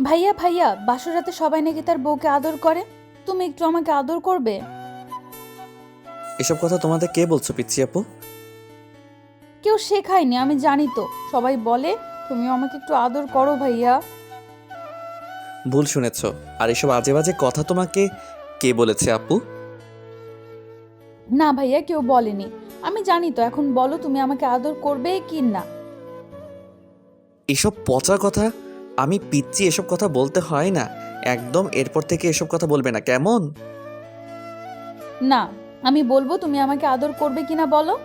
ভাইয়া ভাইয়া বাসরাতে সবাই নাকি তার বউকে আদর করে? তুমি একটু আমাকে আদর করবে? এসব কথা তোমাদের কে বলছো পিচ্ছি আপু? কেউ শেখায়নি আমি জানি তো। সবাই বলে তুমি আমাকে একটু আদর করো ভাইয়া। ভুল শুনেছ আর এসব আজে বাজে কথা তোমাকে কে বলেছে আপু? না ভাইয়া কেউ বলেনি। আমি জানি তো এখন বলো তুমি আমাকে আদর করবে কি না। এসব পচা কথা আমি পিচ্ছি এসব কথা বলতে হয় না। একদম এরপর থেকে এসব কথা বলবে না কেমন? না আমি বলব তুমি আমাকে আদর করবে কিনা বলো।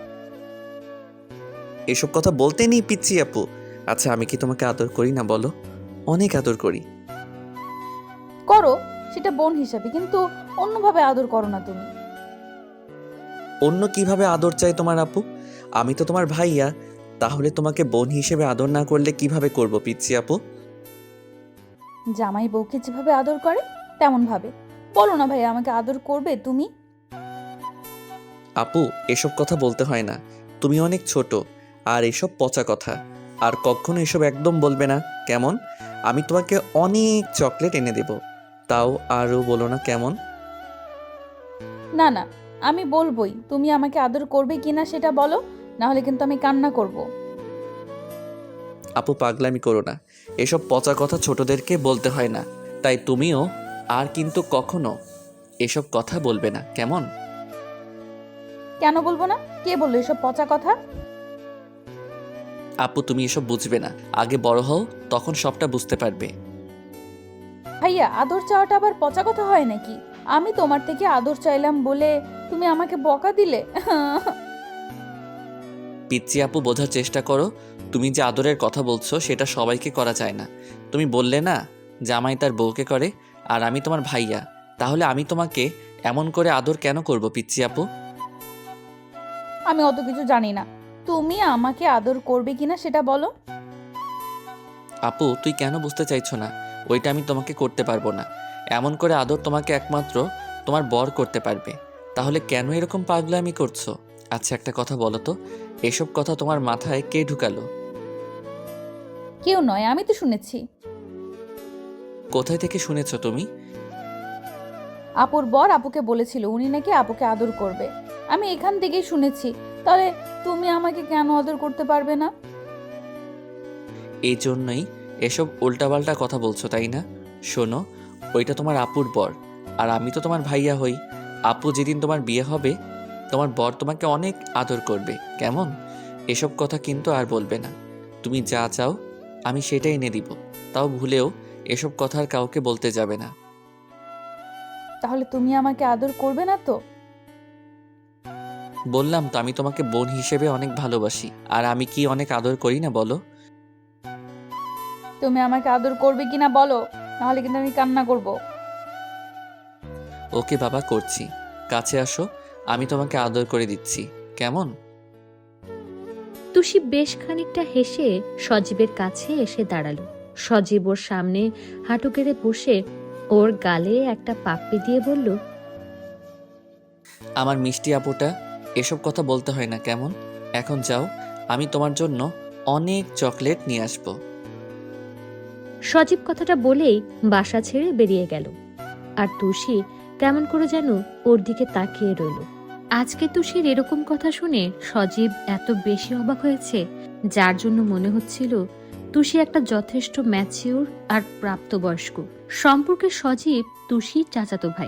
এসব কথা বলতে নেই পিচ্ছি আপু। আচ্ছা আমি কি তোমাকে আদর করি না বলো? অনেক আদর করি। করো সেটা বোন হিসাবে কিন্তু অন্যভাবে আদর করো না তুমি। অন্য কীভাবে আদর চাই তোমার আপু? আমি তো তোমার ভাইয়া তাহলে তোমাকে বোন হিসেবে আদর না করলে কীভাবে করব পিচ্ছি আপু? জামাই বউকে যেভাবে আদর করে তেমন ভাবে বলো না ভাই আমাকে আদর করবে তুমি? আপু এসব কথা বলতে হয় না। তুমি অনেক ছোট আর এসব পচা কথা। আর কখনো এসব একদম বলবে না। কেমন? আমি তোমাকে অনেক চকলেট এনে দেব। তাও আরও বলো না কেমন? না না আমি বলবোই তুমি আমাকে আদর করবে কিনা সেটা বলো না হলে কিন্তু আমি কান্না করব। আপু পাগলামি করো না। এসব পচা কথা ছোটদেরকে বলতে হয় না। তাই তুমিও আর কিন্তু কখনো এসব কথা বলবে না কেমন? কেন বলব না? কে বলল এসব পচা কথা? আপু তুমি এসব বুঝবে না। আগে বড় হও তখন সবটা বুঝতে পারবে। ভাইয়া আদর চাওয়াটা আবার পচা কথা হয় নাকি? আমি তোমার থেকে আদর চাইলাম বলে তুমি আমাকে বকা দিলে? পিচ্ছি আপু বোঝার চেষ্টা করো। তুমি যে আদরের কথা বলছো সেটা সবাইকে করা যায় না। তুমি বললে না জামাই তার বউকে করে আর আমি তোমার ভাইয়া। তাহলে আমি তোমাকে এমন করে আদর কেন করব পিচ্ছি আপু? আমি অত কিছু জানি না। তুমি আমাকে আদর করবে কিনা সেটা বলো। আপু তুই কেন বুঝতে চাইছো না? ওইটা আমি তোমাকে করতে পারব না। এমন করে আদর তোমাকে একমাত্র তোমার বর করতে পারবে। তাহলে কেন এরকম পাগলামি করছ? আচ্ছা একটা কথা বলো তো। এসব কথা তোমার মাথায় কে ঢুকালো? কেউ নয় আমি তো শুনেছি। কোথায় থেকে শুনেছ তুমি? আপুর বর আপুকে বলেছিল উনি নাকি আপুকে আদর করবে। আমি এখান থেকেই শুনেছি। তাহলে তুমি আমাকে কেন আদর করতে পারবে না? এই জন্যই এসব উল্টাপাল্টা কথা বলছো তাই না? শোনো ওইটা তোমার আপুর বর আর আমি তো তোমার ভাইয়া হই। আপু যেদিন তোমার বিয়ে হবে তোমার বর তোমাকে অনেক আদর করবে কেমন? এসব কথা কিন্তু আর বলবে না। তুমি যা চাও আমি সেটাই এনে দিব। তাও ভুলেও এসব কথা আর কাউকে বলতে যাবে না। তাহলে তুমি আমাকে আদর করবে না তো? বললাম তো আমি তোমাকে বোন হিসেবে অনেক ভালোবাসি। আর আমি কি অনেক আদর করি না বলো? তুমি আমাকে আদর করবে কিনা বলো? নাহলে কিন্তু আমি কান্না করব। ওকে বাবা করছি। কাছে আসো আমি তোমাকে আদর করে দিচ্ছি। কেমন? তুষি বেশ খানিকটা হেসে সজীবের কাছে এসে দাঁড়াল। সজীব ওর সামনে হাঁটু গেড়ে বসে ওর গালে একটা পাপ্পি দিয়ে বলল আমার মিষ্টি আপুটা এসব কথা বলতে হয় না কেমন? এখন যাও আমি তোমার জন্য অনেক চকলেট নিয়ে আসব। সজীব কথাটা বলেই বাসা ছেড়ে বেরিয়ে গেল। আর তুষি কেমন করে যেন ওর দিকে তাকিয়ে রইল। আজকে তুষির এরকম কথা শুনে সজীব এত বেশি অবাক হয়েছে, যার জন্য মনে হচ্ছিল তুষি একটা যথেষ্ট ম্যাচিওর আর প্রাপ্তবয়স্ক। সম্পর্কে সজীব তুষি চাচাতো ভাই।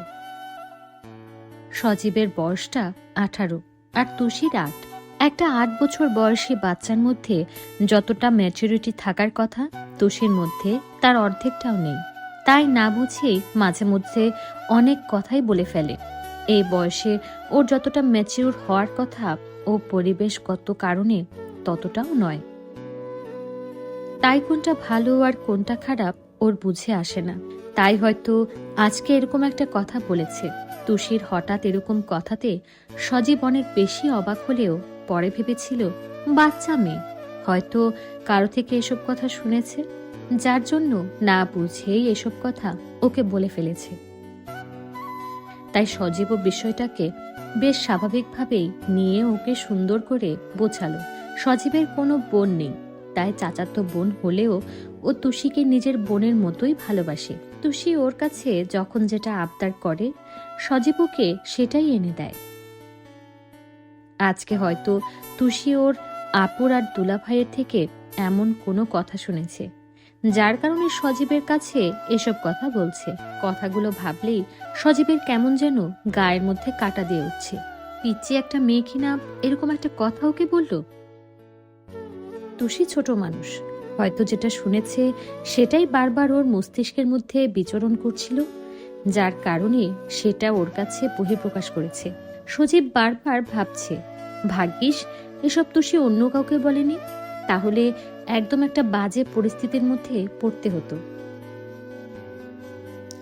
সজীবের বয়সটা আঠারো আর তুষির আট। একটা আট বছর বয়সী বাচ্চার মধ্যে যতটা ম্যাচুরিটি থাকার কথা, তুষির মধ্যে তার অর্ধেকটাও নেই। তাই না বুঝেই মাঝে মধ্যে অনেক কথাই বলে ফেলে। এই বয়সে ওর যতটা ম্যাচিউর হওয়ার কথা ও পরিবেশগত কারণে ততটাও নয়। তাই কোনটা ভালো আর কোনটা খারাপ ওর বুঝে আসে না। তাই হয়তো আজকে এরকম একটা কথা বলেছে। তুষির হঠাৎ এরকম কথাতে সজীব অনেক বেশি অবাক হলেও পরে ভেবেছিল, বাচ্চা মেয়ে, হয়তো কারও থেকে এসব কথা শুনেছে? যার জন্য না বুঝেই এসব কথা ওকে বলে ফেলেছে। তাই সজীব বিষয়টাকে বেশ স্বাভাবিকভাবেই নিয়ে ওকে সুন্দর করে বোঝালো সজীবের কোনো বোন নেই, তাই চাচাতো বোন হলেও ও তুষিকে নিজের বোনের মতোই ভালোবাসে। তুষি ওর কাছে যখন যেটা আবদার করে, সজীবকে সেটাই এনে দেয়। আজকে হয়তো তুষি ওর আপুর আর দুলাভাইয়ের থেকে এমন কোনো কথা শুনেছে। যার কারণে সজীবের কাছে এসব কথা বলছে। কথাগুলো ভাবলেই সজীবের কেমন যেন গায়ের মধ্যে কাটা দিয়ে উঠছে। পিচ্ছি একটা মেয়ে কিনা এরকম একটা কথা ওকে বলল? তুষি ছোট মানুষ। হয়তো যেটা শুনেছে সেটাই বারবার ওর মস্তিষ্কের মধ্যে বিচরণ করছিল। যার কারণে সেটা ওর কাছে বহিঃপ্রকাশ করেছে। সজীব বারবার ভাবছে, ভাগ্যিস, এসব তুষি অন্য কাউকে বলেনি? তাহলে একদম একটা বাজে পরিস্থিতির মধ্যে পড়তে হতো।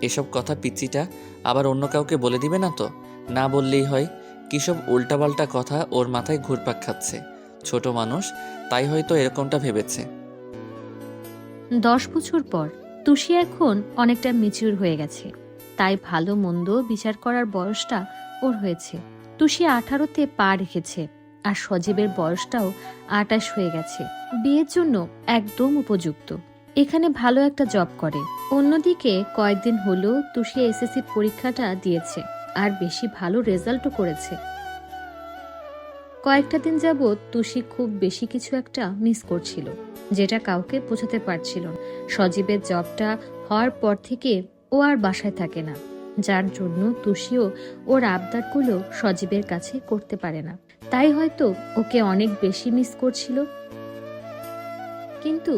এসব কথা পিচ্চিটা আবার অন্য কাউকে বলে দিবে না তো? না বললেই হয় কিসব উল্টাপাল্টা কথা ওর মাথায় ঘুরপাক খাচ্ছে। ছোট মানুষ তাই হয়তো এরকমটা ভেবেছে। দশ বছর পর তুষি এখন অনেকটা মেচিউর হয়ে গেছে। তাই ভালো মন্দ বিচার করার বয়সটা ওর হয়েছে। তুষি আঠারোতে পা রেখেছে আর সজীবের বয়সটাও আটাশ হয়ে গেছে। বিয়ের জন্য একদম উপযুক্ত। এখানে ভালো একটা জব করে। অন্যদিকে কয়েকদিন হলো তুষি এসএসসি পরীক্ষাটা দিয়েছে আর বেশি ভালো রেজাল্টও করেছে। কয়েকটা দিন যাবৎ তুষি খুব বেশি কিছু একটা মিস করছিল, যেটা কাউকে বোঝাতে পারছিল না। সজীবের জবটা হওয়ার পর থেকে ও আর বাসায় থাকে না, যার জন্য তুষিও ওর আবদারগুলো সজীবের কাছে করতে পারে না। তাই হয়তো ওকে অনেক বেশি মিস করছিল কিন্তু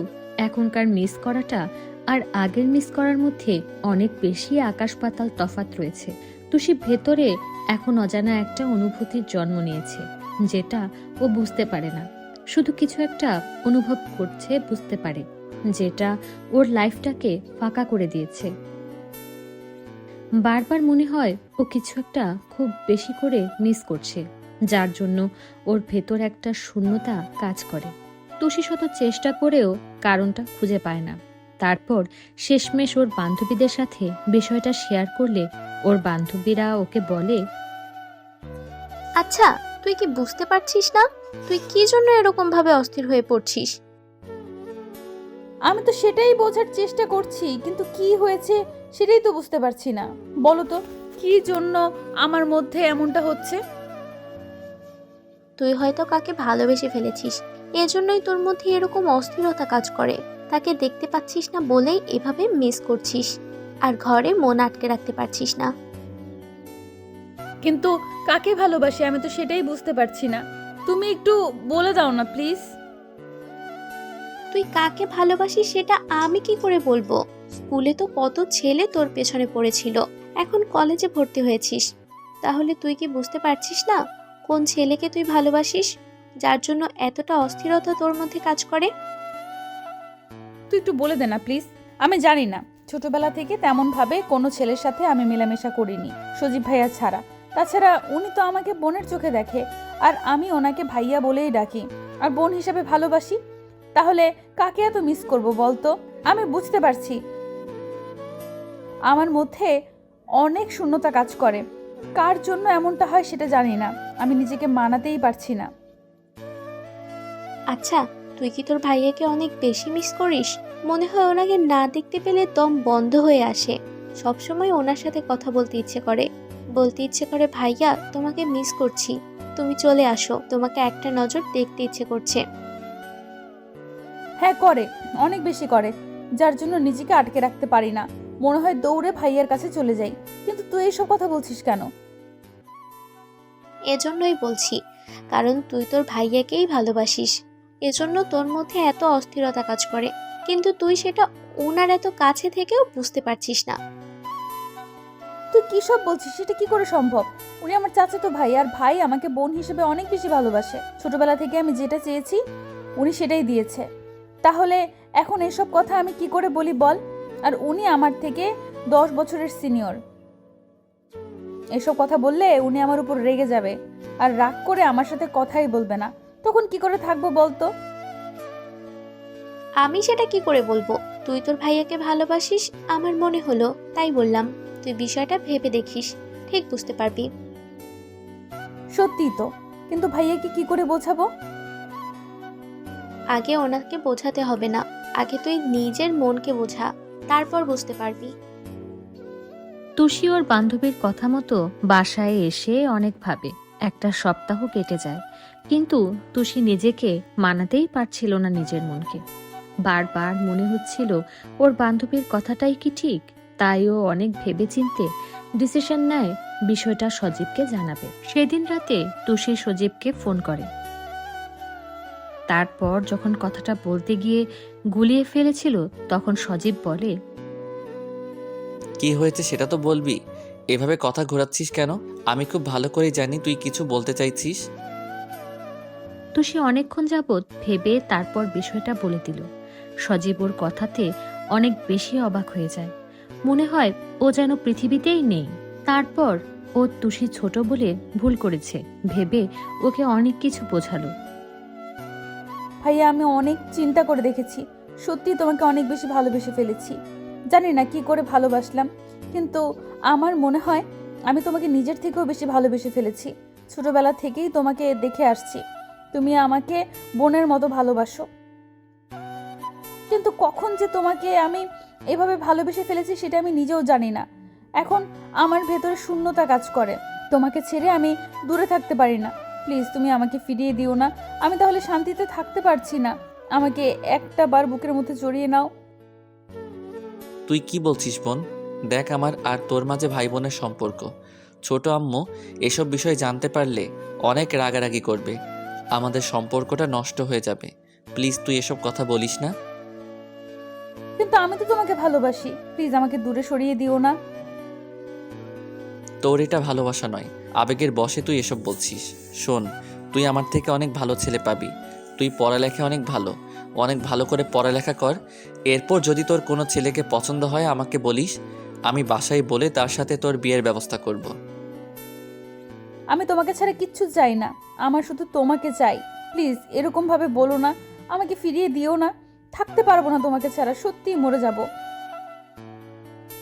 এখনকার মিস করাটা আর আগের মিস করার মধ্যে অনেক বেশি আকাশ পাতাল তফাত রয়েছে। তুষি ভেতরে এখন অজানা একটা অনুভূতির জন্ম নিয়েছে, যেটা ও বুঝতে পারে না। শুধু কিছু একটা অনুভব করছে, বুঝতে পারে, যেটা ওর লাইফটাকে ফাঁকা করে দিয়েছে। বারবার মনে হয় ও কিছু একটা খুব বেশি করে মিস করছে, যার জন্য ওর ভেতর একটা শূন্যতা কাজ করে। তুষি শত চেষ্টা করেও কারণটা খুঁজে পায় না। তারপর শেষমেশ ওর বান্ধবীদের সাথে বিষয়টা শেয়ার করলে ওর বান্ধবীরা ওকে বলে আচ্ছা তুই কি বুঝতে পারছিস না? তুই কি জন্য এরকম ভাবে অস্থির হয়ে পড়ছিস? আমি তো সেটাই বোঝার চেষ্টা করছি কিন্তু কি হয়েছে সেটাই তো বুঝতে পারছি না। বলো তো কি জন্য আমার মধ্যে এমনটা হচ্ছে? তুই হয়তো কাকে ভালোবেসে ফেলেছিস এজন্যই তোর মধ্যে এরকম অস্থিরতা কাজ করে। তাকে দেখতে পাচ্ছিস না বলেই এভাবে মিস করছিস। আর ঘরে মন আটকে রাখতে পারছিস না। কিন্তু কাকে ভালোবাসি? আমি তো সেটাই বুঝতে পারছি না। তুমি একটু বলে দাও না প্লিজ। তুই কাকে ভালোবাসিস সেটা আমি কি করে বলব? স্কুলে তো কত ছেলে তোর পেছনে পড়েছিল। এখন কলেজে ভর্তি হয়েছিস। তাহলে তুই কি বুঝতে পারছিস না? কোন ছেলেকে তুই ভালোবাসিস? যার জন্য এতটা অস্থিরতা তোর মধ্যে কাজ করে? তুই একটু বলে দে না প্লিজ আমি জানি না। ছোটবেলা থেকে তেমন ভাবে কোনো ছেলের সাথে আমি মেলামেশা করিনি, সজীব ভাইয়া ছাড়া। তাছাড়া উনি তো আমাকে বোনের চোখে দেখে, আর আমি ওনাকে ভাইয়া বলেই ডাকি। আর বোন হিসাবে ভালোবাসি। তাহলে কাকে এত মিস করব বলতো? আমি বুঝতে পারছি। আমার মধ্যে অনেক শূন্যতা কাজ করে। কার জন্য এমনটা হয় সেটা জানি না। আমি নিজেকে মানাতেই পারছি না। আচ্ছা তুই কি তোর ভাইয়াকে অনেক বেশি মিস করিস? মনে হয় ওনাকে না দেখতে পেলে দম বন্ধ হয়ে আসে। সবসময় ওনার সাথে কথা বলতে ইচ্ছে করে। বলতে ইচ্ছে করে ভাইয়া তোমাকে মিস করছি। তুমি চলে আসো। তোমাকে একটা নজর দেখতে ইচ্ছে করছে। হ্যাঁ করে। অনেক বেশি করে। যার জন্য নিজেকে আটকে রাখতে পারি না। মনে হয় দৌড়ে ভাইয়ার কাছে চলে যাই। কিন্তু তুই এইসব কথা বলছিস কেন? এজন্যই বলছি। কারণ তুই তোর ভাইয়াকেই ভালোবাসিস। এজন্য তোর মধ্যে এত অস্থিরতা কাজ করে, কিন্তু তুই সেটা ওনার এত কাছে থেকেও বুঝতে পারছিস না। তুই কি সব বলছিস? সেটা কি করে সম্ভব? উনি আমার চাচাতো ভাই, আর ভাই আমাকে বোন হিসেবে অনেক বেশি ভালোবাসে। ছোটবেলা থেকে আমি যেটা চেয়েছি, উনি সেটাই দিয়েছে। তাহলে এখন এসব কথা আমি কি করে বলি বল? আর উনি আমার থেকে দশ বছরের সিনিয়র। এসব কথা বললে উনি আমার উপর রেগে যাবে, আর রাগ করে আমার সাথে কথাই বলবে না। তখন কি করে থাকব বলতো? আমি সেটা কি করে বলব? তুই তোর ভাইয়াকে ভালোবাসিস আমার মনে হলো তাই বললাম। তুই বিষয়টা ভেবে দেখিস ঠিক বুঝতে পারবি। সত্যিই তো কিন্তু ভাইয়াকে কি করে বোঝাবো? আগে ওনাকে বোঝাতে হবে না আগে তুই নিজের মনকে বোঝা তারপর বুঝতে পারবি। তুষি ওর বান্ধবীর কথা মতো বাসায় এসে অনেক ভাবে একটা সপ্তাহ কেটে যায়। কিন্তু তুষি নিজেকে মানাতেই পারছিল না নিজের মনকে। বারবার মনে হচ্ছিল, ওর বান্ধবীর কথাটাই কি ঠিক? তাই ও অনেক ভেবেচিন্তে ডিসিশন নেয়, বিষয়টা সজীবকে জানাবে। সেদিন রাতে তুষি সজীবকে ফোন করে। তারপর যখন কথাটা বলতে গিয়ে গুলিয়ে ফেলেছিল, তখন সজীব বলে, কি হয়েছে সেটা তো বলবি। এভাবে কথা ঘোরাচ্ছিস কেন? আমি খুব ভালো করে জানি তুই কিছু বলতে চাইছিস। তুষি অনেকক্ষণ যাবৎ ভেবে তারপর বিষয়টা বলে দিল। সজীব ওর কথাতে অনেক বেশি অবাক হয়ে যায়। মনে হয় ও যেন পৃথিবীতেই নেই। তারপর ও তুষি ছোট বলে ভুল করেছে। ভেবে ওকে অনেক কিছু বোঝালো। ভাইয়া, আমি অনেক চিন্তা করে দেখেছি। সত্যি তোমাকে অনেক বেশি ভালোবেসে ফেলেছি। জানি না কি করে ভালোবাসলাম, কিন্তু আমার মনে হয় আমি তোমাকে নিজের থেকেও বেশি ভালোবেসে ফেলেছি। ছোটবেলা থেকেই তোমাকে দেখে আসছি। তুমি আমাকে বোনের মতো ভালোবাসো। কিন্তু কখন যে তোমাকে আমি এভাবে ভালোবেসে ফেলেছি সেটা আমি নিজেও জানি না। এখন আমার ভেতরে শূন্যতা কাজ করে। তোমাকে ছেড়ে আমি দূরে থাকতে পারি না। প্লিজ, তুমি আমাকে ফিরিয়ে দিও না। আমি তাহলে শান্তিতে থাকতে পারছি না। আমাকে একটা বার বুকের মধ্যে জড়িয়ে নাও। তুই কি বলছিস বোন? দেখ আমার আর তোর মাঝে ভাই বোনের সম্পর্ক। ছোট আম্মু এসব বিষয় জানতে পারলে অনেক রাগারাগি করবে। আমাদের সম্পর্কটা নষ্ট হয়ে যাবে। প্লিজ তুই এসব কথা বলিস না। কিন্তু আমি তো তোমাকে ভালোবাসি। প্লিজ আমাকে দূরে সরিয়ে দিও না। তোর এটা ভালোবাসা নয়। আবেগের বসে তুই এসব বলছিস। শোন তুই আমার থেকে অনেক ভালো ছেলে পাবি। তুই পড়ালেখা অনেক ভালো। অনেক ভালো করে পড়ালেখা কর। এরপর যদি তোর কোনো ছেলেকে পছন্দ হয় আমাকে বলিস আমি বাসায় বলে তার সাথে তোর বিয়ের ব্যবস্থা করব। আমি তোমাকে ছাড়া কিচ্ছু চাই না। আমার শুধু তোমাকে চাই। প্লিজ এরকমভাবে বলো না। আমাকে ফিরিয়ে দিও না। থাকতে পারব না তোমাকে ছাড়া। সত্যিই মরে যাব।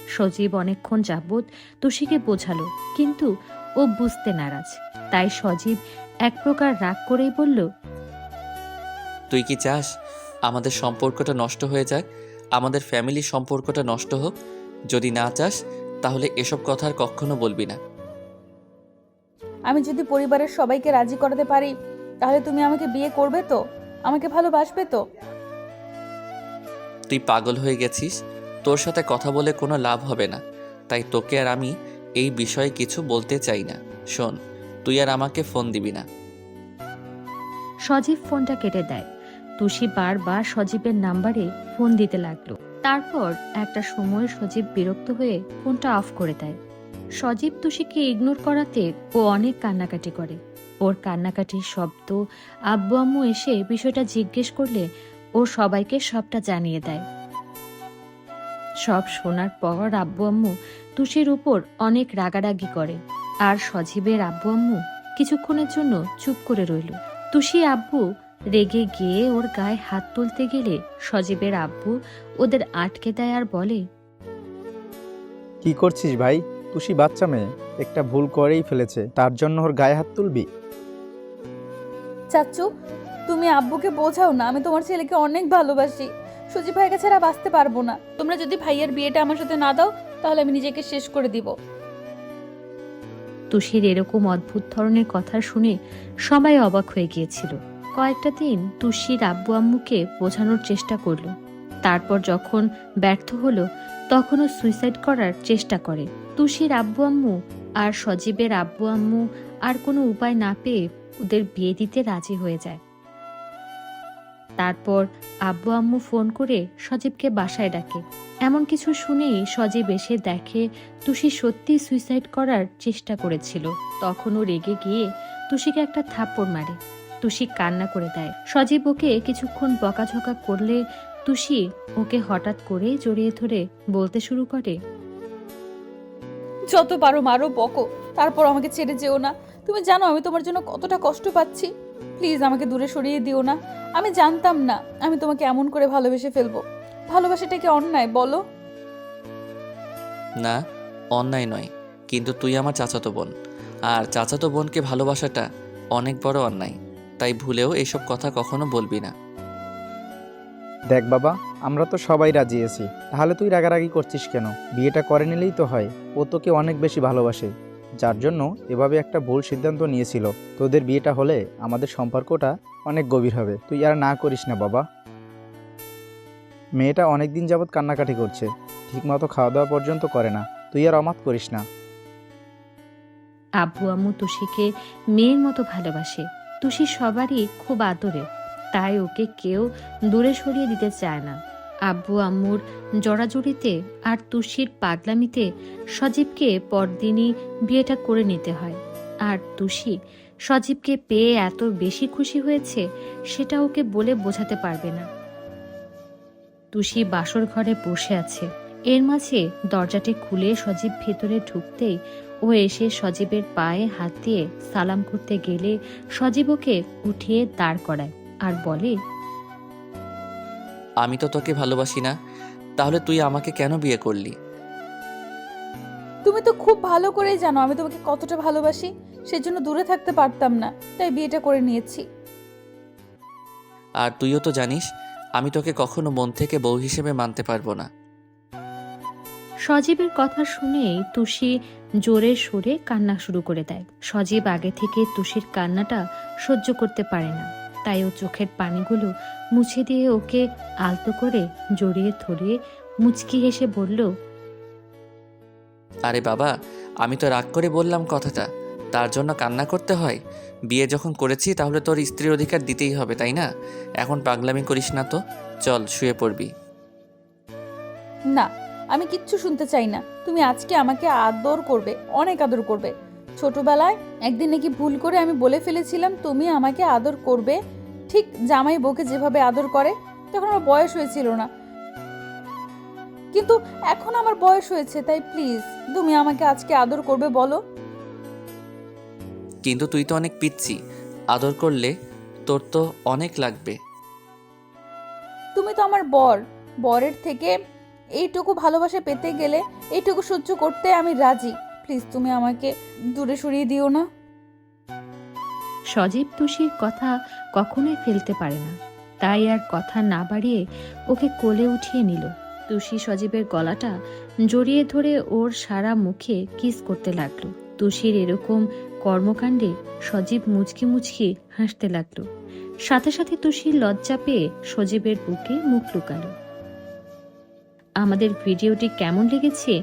সজীব অনেকক্ষণ যাবৎ তুষিকে বোঝালো কিন্তু ও বুঝতে নারাজ। তাই সজীব এক প্রকার রাগ করেই বলল তুই কি চাস আমাদের সম্পর্কটা নষ্ট হয়ে যাক? আমাদের ফ্যামিলির সম্পর্কটা নষ্ট হোক? যদি না চাস তাহলে এসব কথা আর কখনো বলবি না। আমি যদি পরিবারের সবাইকে রাজি করাতে পারি তাহলে তুমি আমাকে বিয়ে করবে তো? আমাকে ভালোবাসবে তো? তুই পাগল হয়ে গেছিস? তোর সাথে কথা বলে কোনো লাভ হবে না। তাই তোকে আর আমি এই বিষয়ে কিছু বলতে চাই না। শোন তুই আর আমাকে ফোন দিবি না। সজীব ফোনটা কেটে দেয়। তুষি বারবার সজীবের নাম্বারে ফোন দিতে লাগল। তারপর একটা সময় সজীব বিরক্ত হয়ে ফোনটা অফ করে দেয়। সজীব তুষিকে ইগনোর করাতে ও অনেক কান্নাকাটি করে। ওর কান্নাকাটির শব্দ, আব্বু আম্মু এসে বিষয়টা জিজ্ঞেস করলে ও সবাইকে সবটা জানিয়ে দেয়। সব শোনার পর আব্বু আম্মু তুষির উপর অনেক রাগারাগি করে। আর সজীবের আব্বু আম্মু কিছুক্ষণের জন্য চুপ করে রইল। তুষি আব্বু রেগে গিয়ে ওর গায়ে হাত তুলতে গেলে সজীবের আব্বু ওদের আটকে দেয় আর বলে, কি করছিস ভাই? তুষি বাচ্চা মেয়ে একটা ভুল করেই ফেলেছে তার জন্য ওর গায়ে হাত তুলবি। চাচ্চু তুমি আব্বুকে বোঝাও না আমি তোমার ছেলেকে অনেক ভালোবাসি। সুজি ভাইকে ছাড়া বাঁচতে পারব না। তোমরা যদি ভাইয়ের বিয়েটা আমার সাথে না দাও তাহলে আমি নিজেকে শেষ করে দিব। তুষির এরকম অদ্ভুত ধরনের কথা শুনে সবাই অবাক হয়ে গিয়েছিল। কয়েকটা দিন তুষির আব্বু আম্মুকে বোঝানোর চেষ্টা করল। তারপর যখন ব্যর্থ হলো তখনও সুইসাইড করার চেষ্টা করে। তুষির আব্বু আম্মু আর সজীবের আব্বু আম্মু আর কোনো উপায় না পেয়ে ওদের বিয়ে দিতে রাজি হয়ে যায়। তারপর আব্বু আম্মু ফোন করে সজীবকে বাসায় ডাকে। এমন কিছু শুনেই সজীব এসে দেখে তুষি সত্যি সুইসাইড করার চেষ্টা করেছিল। তখন ও রেগে গিয়ে তুষিকে একটা থাপ্পড় মারে। তুষি কান্না করে দেয়। সজীব ওকে কিছুক্ষণ বকাঝকা করলে তুষি ওকে হঠাৎ করে জড়িয়ে ধরে বলতে শুরু করে যত পারো মারো, বকো। তারপর আমাকে ছেড়ে যেও না। তুমি জানো আমি তোমার জন্য কতটা কষ্ট পাচ্ছি। প্লিজ আমাকে দূরে সরিয়ে দিও না। আমি জানতাম না আমি তোমাকে এমন করে ভালোবেসে ফেলব। ভালোবাসাটা কি অন্যায়, বলো? না, অন্যায় নয়। কিন্তু তুই আমার চাচাতো বোন। আর চাচাতো বোনকে ভালোবাসাটা অনেক বড় অন্যায়। তাই ভুলেও এসব কথা কখনো বলবি না। দেখ বাবা, আমরা তো সবাই রাজি আছি। তাহলে তুই রাগারাগি করছিস কেন? বিয়েটা করে নিলেই তো হয়। ও তোকে অনেক বেশি ভালোবাসে। যার জন্য এভাবে একটা ভুল সিদ্ধান্ত নিয়েছিল। তোদের বিয়েটা হলে আমাদের সম্পর্কটা অনেক গভীর হবে। তুই আর না করিস না বাবা। মেয়েটা অনেক দিন যাবৎ কান্নাকাটি করছে। ঠিকমতো খাওয়া দাওয়া পর্যন্ত করে না। তুই আর অমাত করিস না। আব্বু আম্মু তুষিকে মেয়ের মতো ভালোবাসে। তুষি সবারই খুব আদরে তাই ওকে কেউ দূরে সরিয়ে দিতে চায় না। আব্বু আম্মুর জড়াজড়িতে আর তুষির পাগলামিতে সজীবকে পরদিনই বিয়েটা করে নিতে হয়। আর তুষি সজীবকে পেয়ে এত বেশি খুশি হয়েছে সেটা ওকে বলে বোঝাতে পারবে না। তুষি বাসর ঘরে বসে আছে। এর মাঝে দরজাটি খুলে সজীব ভেতরে ঢুকতেই ও এসে সজীবের পায়ে হাত দিয়ে সালাম করতে গেলে সজীবকে উঠিয়ে দাঁড় করায়। আর বলে আমি তো তোকে ভালোবাসি না তাহলে তুই আমাকে কেন বিয়ে করলি? তুমি তো খুব ভালো করেই জানো আমি তোমাকে কতটা ভালোবাসি সেজন্য দূরে থাকতে পারতাম না তাই বিয়েটা করে নিয়েছি। আর তুইও তো জানিস আমি তোকে কখনো মন থেকে বউ হিসেবে মানতে পারব না। সজীবের কথা শুনেই তুষি জোরে সরে কান্না শুরু করে দেয়। সজীব আগে থেকে তুষির কান্নাটা সহ্য করতে পারে না। তাই ও চোখের পানিগুলো মুছে দিয়ে ওকে আলতো করে জড়িয়ে ধরিয়ে মুচকি হেসে বলল আরে বাবা আমি তো রাগ করে বললাম কথাটা। তার জন্য কান্না করতে হয়। বিয়ে যখন করেছি তাহলে তোর স্ত্রীর অধিকার দিতেই হবে তাই না? এখন পাগলামি করিস না তো। চল শুয়ে পড়বি। না আমি কিচ্ছু শুনতে চাই না। তুমি আজকে আমাকে আদর করবে অনেক আদর করবে। ছোটবেলায় একদিন নাকি ভুল করে আমি বলে ফেলেছিলাম তুমি আমাকে আদর করবে। ঠিক জামাই বউকে যেভাবে আদর করে তখন আমার বয়স হয়েছিল না। কিন্তু এখন আমার বয়স হয়েছে তাই প্লিজ তুমি আমাকে আজকে আদর করবে বলো। কিন্তু তুই তো অনেক পিচ্ছি আদর করলে তোর তো অনেক লাগবে। তুমি তো আমার বর বরের থেকে এইটুকু ভালোবাসা পেতে গেলে এইটুকু সহ্য করতে আমি রাজি। প্লিজ তুমি আমাকে দূরে সরিয়ে দিও না। সজীব তুষির কথা কখনোই ফেলতে পারে না। তাই আর কথা না বাড়িয়ে ওকে কোলে উঠিয়ে নিল। তুষি সজীবের গলাটা জড়িয়ে ধরে ওর সারা মুখে কিস করতে লাগল। তুষির এরকম কর্মকাণ্ডে সজীব মুচকি মুচকি হাসতে লাগল। সাথে সাথে তুষির লজ্জা পেয়ে সজীবের বুকে মুখ লুকালো। আমাদের ভিডিওটি কেমন লেগেছে